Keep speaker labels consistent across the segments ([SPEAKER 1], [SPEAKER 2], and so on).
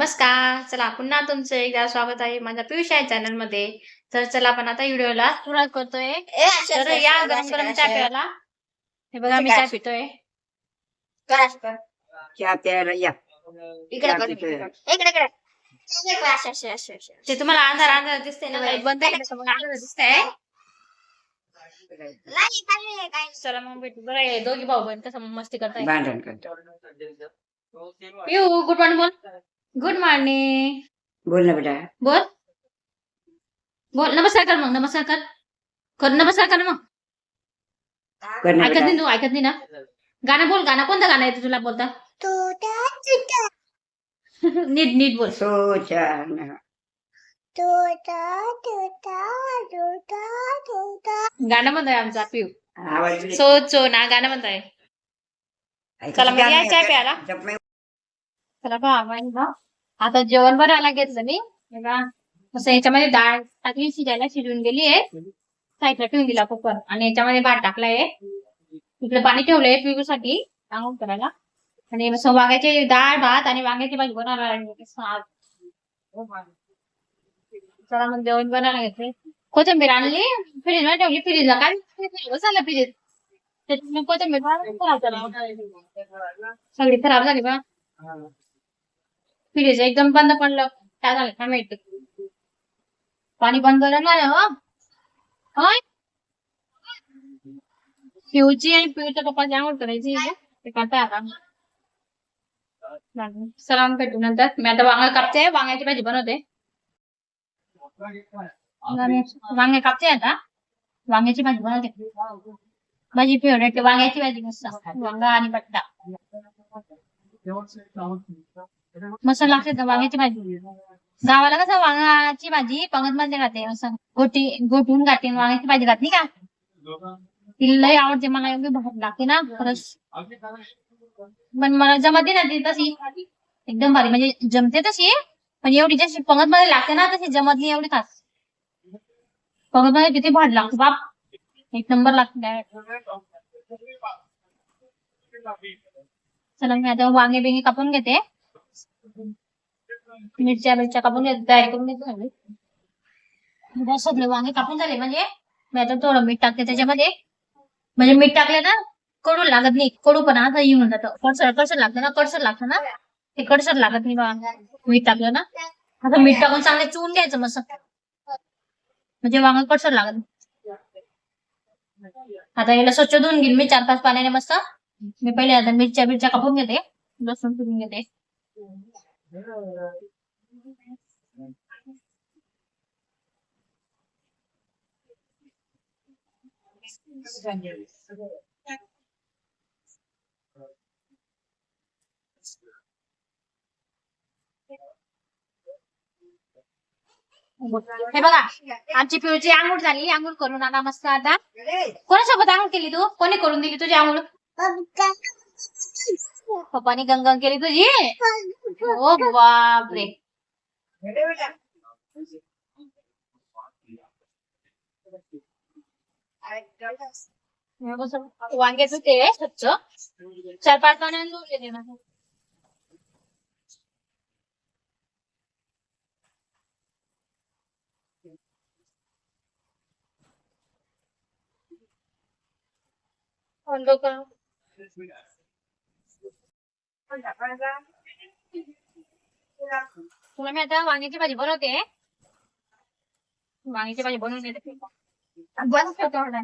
[SPEAKER 1] नमस्कार. चला पुन्हा तुमचं एकदा स्वागत आहे माझ्या पियुष आहे चॅनलमध्ये. तर चला आपण आता व्हिडिओला सुरुवात करतोय. तर या गरम गरम चहा प्यायला. हे बघा मी चहा पितोय.
[SPEAKER 2] चहा प्यायला या.
[SPEAKER 3] इकडे.
[SPEAKER 1] ते तुम्हाला अंधार अंधार दिसते ना लाइट बंद अंधार दिसतंय.
[SPEAKER 3] नाही.
[SPEAKER 1] चला मग भेटू. बरं दोघी भाऊ बहीण कसं मस्ती करताय. पिऊ गुड मॉर्निंग बोल. गुड मॉर्निंग
[SPEAKER 2] बोल ना बेटा.
[SPEAKER 1] बोल. बोल. नमस्कार कर मग. नमस्कार कर. कर. नमस्कार कर मग.
[SPEAKER 2] कर ना
[SPEAKER 1] ऐकत
[SPEAKER 2] बेटा.
[SPEAKER 1] नाही तू ऐकत नाही ना. गाणं बोल गाणं. कोणतं गाणं येतं तुला बोलता? नीट नीट बोल.
[SPEAKER 2] सोचा.
[SPEAKER 1] गाणं म्हणतोय आमचा पिऊ.
[SPEAKER 2] आवाज
[SPEAKER 1] सो चो ना गाणं म्हणताय. चला मग या चहा प्यायला. चला बा आता जेवण बनायला घेतलं मी. बा असं याच्यामध्ये डाळ टाकली शिजायला शिजून गेली आहे. साईडला ठेवून दिला कुकर. आणि याच्यामध्ये भात टाकलाय इकडे पाणी ठेवलंय पिऊसाठी आंघोळ करायला. आणि असं वांग्याची डाळ भात आणि वांग्याची भाजी बनवायला साग. चला मग जेवण बनवायला घेतले कोथिंबीर आणली. फ्रीजमध्ये ठेवली. फ्रीजला काय झालं फ्रीज? कोथिंबीर खराब झाली. सगळी खराब झाली बा फ्रीज एकदम बंद पडलं काय झालं काय माहिती पाणी बंद झालं ना हो होय पिऊची आणि पिऊच्या पप्पाची आंघोळ करायची आहे. ते करताय आता सलाम भेटू नंतर मी आता वांगा कापते वांग्याची भाजी बनवते आणि वांगे कापते आता वांग्याची भाजी बनवते माझी फेवरेट वांग्याची भाजी मस्त वांगा आणि बट्टा मसाला लागते वांग्याची भाजी. गावाला कसं वांगाची भाजी पंगत मध्ये खाते असं गोटी गोटून खाते वांग्याची भाजी खात नाही का? तिला लय आवडते मला एवढी भात लागते ना खरंच. पण मला जमते ना ती तशी. एकदम भारी म्हणजे जमते तशी पण एवढी जशी पंगत मध्ये लागते ना तशी जमत नाही एवढी खास. पंगत मध्ये किती भात लागतो बाप. एक नंबर लागते चला मी आता वांगे बिंगे कापून घेते. मिरच्या मिरच्या कापून घेते तयारी करून घेते सगळे. वांगे कापून झाले म्हणजे? मी आता थोडं मीठ टाकते त्याच्यामध्ये. म्हणजे मीठ टाकले ना कडू लागत नाही कडू पण असं येऊन जातं. कडसर कडसर लागतं ना कडसर लागतं ना? ते कडसर लागत नाही मीठ टाकलं ना? आता मीठ टाकून चांगले चुवून घ्यायचं मस्त. म्हणजे वांग कडसर लागत नाही. आता याला स्वच्छ धुवून घेईन मी चार पाच पाण्याने मस्त. मी पहिले आता मिरच्या मिरच्या कापून घेते. लसूण फिरून घेते. हे बघा आमची पिऊची आंघोळ झाली. आंघोळ करून आला मस्त आता. कोणासोबत आंघोळ केली तू? कोणी करून दिली तुझी आंघोळ? पप्पानी गंगंग केली तुझी? हो बापरे. हे कसं वांग्याचं ते आहे स्वच्छ चार पाच पाण्याने धुवून घेते ना लोक तुला मी आता वांग्याची भाजी बनवते वांग्याची भाजी बनवून घेते बस करतो थोडा.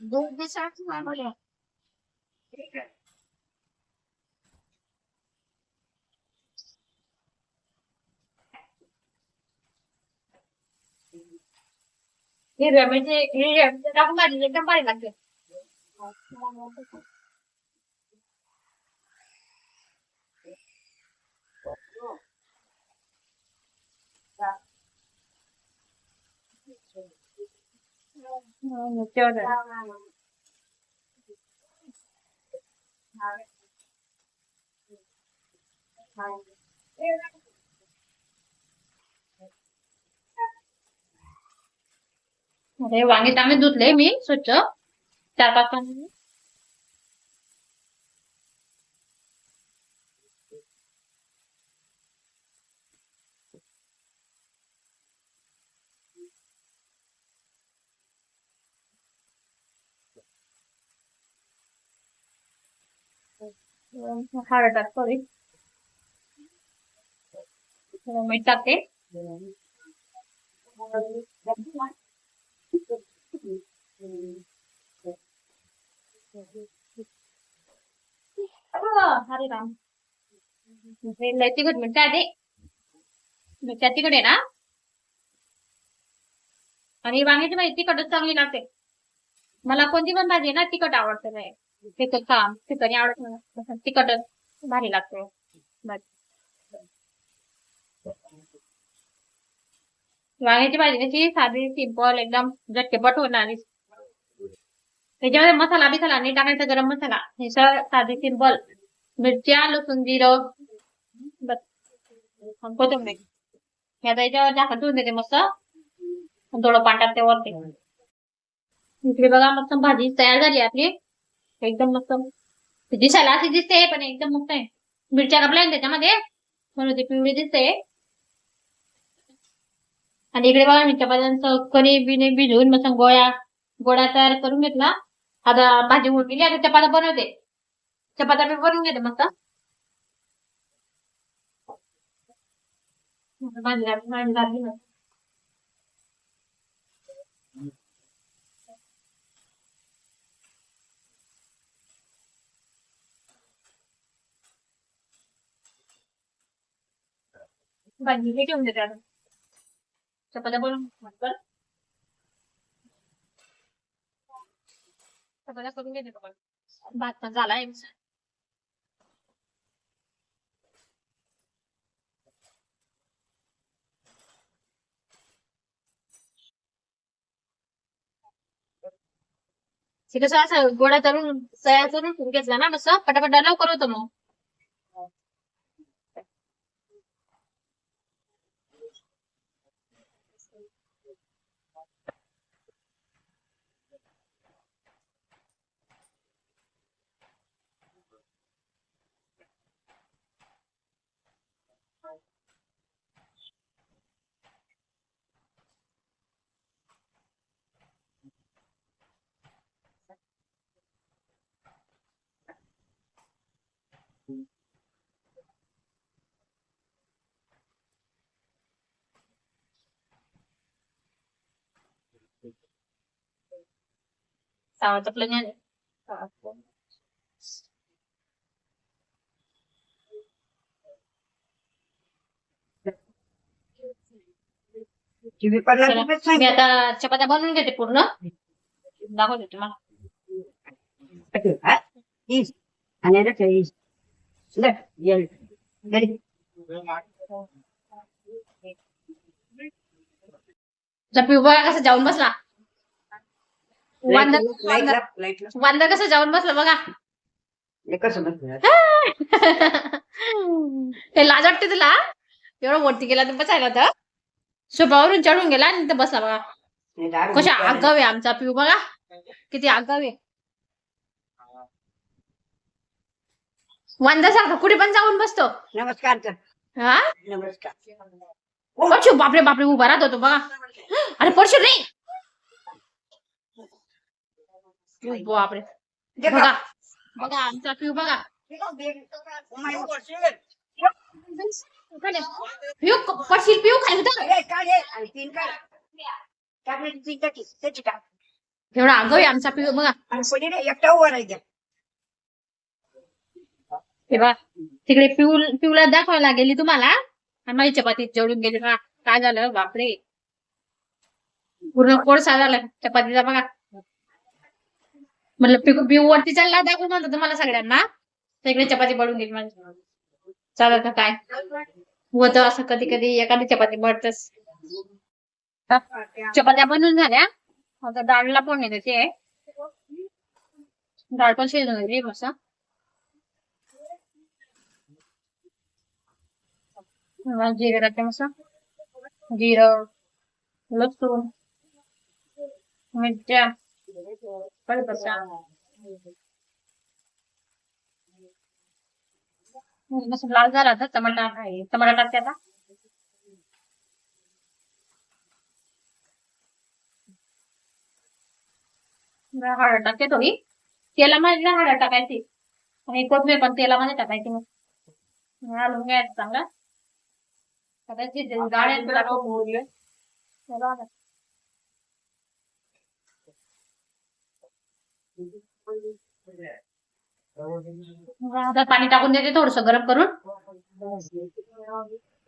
[SPEAKER 3] दूध बी साठ मारले.
[SPEAKER 1] हिरव्या म्हणजे हिरव्या टाकून भाजी एकदम भारी लागते Ngược chưa rồi. अरे वांगे तांबे दूध ले मी स्वच्छ चार पाच पाच हार्ट अटॅक सॉरी. मीठ टाकते. अरे राम. लय तिखट मिरची आधी. मिरच्या तिकडे ना? आणि वांग्याची भाजी तिखटच चांगली लागते. मला कोणती पण भाजी ना तिखट आवडते नाही तिथं काम तिथं आवडत नाही तिकट भारी लागते. वांग्याची भाजी कशी? साधी सिंपल एकदम झटकेपट होणारी त्याच्यामध्ये मसाला बिसाला नाही टाकायचा गरम मसाला. हे सगळं साधी सिंपल मिरच्या लसूण जिरं बस. आणि कोथिंबीर. हे याच्यावर झाकण ठेवून देते मस्त. थोडं पाणी ते वरते. इकडे बघा मस्त भाजी तयार झाली आपली. एकदम मस्त. दिसायला अशी दिसते पण एकदम मस्त आहे. मिरच्या कापल्या त्याच्यामध्ये? म्हणून ती पिवळी दिसते. आणि इकडे बघा मी चपात्यांचं कणी बिने भिजवून मस्त गोळ्या गोळ्या तयार करून घेतला. आता भाजी होऊन गेली आता चपात्या बनवते. चपात्या मी बनवून घेते मस्त. भाजी झाली- भाजी हे ठेवून देते आता चपात्या बनवून म्हटलं. चपात्या करून घेते पण भात पण झाला आहे कसं असं गोळ्या तरून तयार करून घेतला ना कसं पटापटा लवकर होतं मग. Tawa tatlo niyan eh.
[SPEAKER 2] TV पडला
[SPEAKER 1] चला,
[SPEAKER 2] खूपच
[SPEAKER 1] मी
[SPEAKER 2] सांगितलं.
[SPEAKER 1] आता चपात्या बनवून घेते पूर्ण दाखवते तुम्हाला
[SPEAKER 2] घरी.
[SPEAKER 1] जपी बघा कसं जाऊन बसला वांदर वांदर कसं जाऊन बसलं बघा
[SPEAKER 2] हे?
[SPEAKER 1] ते लाज वाटते तुला एवढं वरती गेला तर बसायला तर सोफावरून चढून गेला आणि बसला बघा कशा आगाव आहे आमचा पिऊ बघा किती आगाव वांदर सारखा कुठे पण जाऊन बसतो.
[SPEAKER 2] नमस्कार तर.
[SPEAKER 1] हा?
[SPEAKER 2] नमस्कार.
[SPEAKER 1] पडशू बापरे बापरे उभा राहतो तो बघा. अरे पडशू रे! बापरे? बघा. बघा आमचा पिऊ बघा. पिऊ पिऊ खाली होता. एवढा आहे आमचा पिऊ बघा.
[SPEAKER 2] एकटा उभा राहायचा.
[SPEAKER 1] हे बा तिकडे पिऊ पिऊला दाखवायला लागेली तुम्हाला. आणि माझी चपाती जळून गेली. का काय झालं? बापरे. पूर्ण कोळसा झाला. चपातीचा बघा. म्हटलं पिकू पिऊ वरती चालला दाखवून म्हणतो तुम्हाला सगळ्यांना. तिकडे चपाती बळून गेली माझी. चालत काय? होत असं कधी कधी. एखादी चपाती बळतच चपात्या बनवून झाल्या. आता डाळला पण देते डाळ पण शिजून गेली मस्त जिरे टाकते मस्त. जिरं लसूण मिरच्या कढीपत्ता मस्त लाल झाला तर टमाटा. टमाटा टाकते आता. हळद टाकते थोडी. तेलामध्ये हळद टाकायची. आणि कोथमीर पण तेलामध्ये टाकायची मग. घालून घ्यायचं चांगला. आता. पाणी टाकून देते थोडस गरम करून.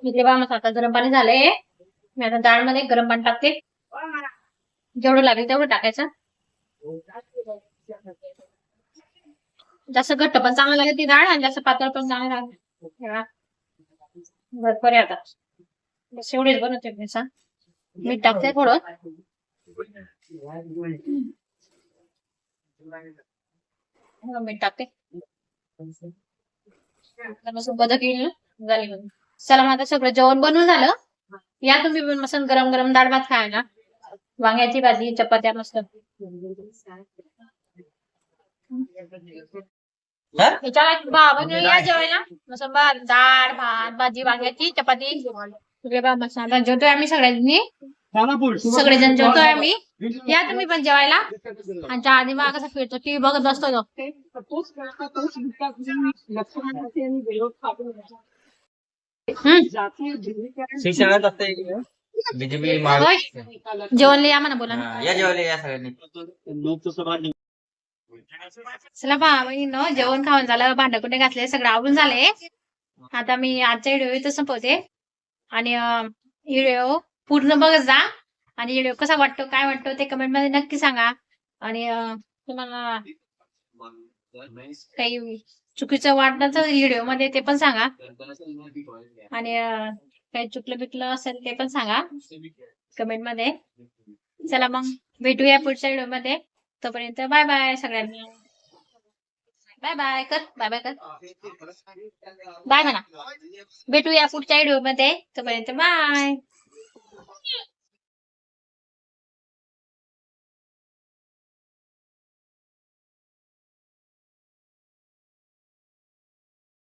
[SPEAKER 1] इथे बा मग आता गरम पाणी झालंय. मी आता डाळमध्ये गरम पाणी टाकते. जेवढं लागेल तेवढं टाकायचं. जास्त घट्ट पण चांगलं लागेल ती डाळ आणि जास्त पातळ पण चांगलं लागेल. भरपूर आहे आता. बस एवढीच बनवते मी सांग. मीठ टाकते थोडं. हा, मीठ टाकते. आता मस्त बदक येईल झाली बघ. चला मग आता सगळं जेवण बनवून झालं. या तुम्ही पण मस्त गरम गरम डाळ भात खायला. वांग्याची भाजी चपात्या मस्त. बाबा या जेवायला. मस्त भात डाळ भात भाजी वांग्याची चपाती. जेवतोय आम्ही सगळ्यांनी? सगळेजण जेवतोय आम्ही? या तुम्ही पण जेवायला. आणि आधी मग कसं फिरतो टीव्ही बघत बसतो तो.
[SPEAKER 4] असते बीजेपी महाग
[SPEAKER 1] होय. जेवण या म्हणा बोला ना.
[SPEAKER 4] या जेवायला या सगळ्यांनी.
[SPEAKER 1] चला बा न जेवण खाऊन झालं भांडं कुठे घातले सगळं आवरून झाले. आता मी आजचा व्हिडिओ इथं संपवते. आणि व्हिडिओ पूर्ण बघत जा. आणि व्हिडिओ कसा वाटतो काय वाटतो ते कमेंटमध्ये नक्की सांगा. आणि तुम्हाला काही चुकीचं वाटलं तर व्हिडिओमध्ये ते पण सांगा. आणि काही चुकलं बिकलं असेल ते पण सांगा. कमेंटमध्ये. चला मग भेटूया पुढच्या व्हिडिओमध्ये तोपर्यंत बाय बाय सगळ्यांनी. बाय बाय कर बाय बाय कर बाय म्हणा भेटूया पुढच्या व्हिडिओमध्ये तोपर्यंत बाय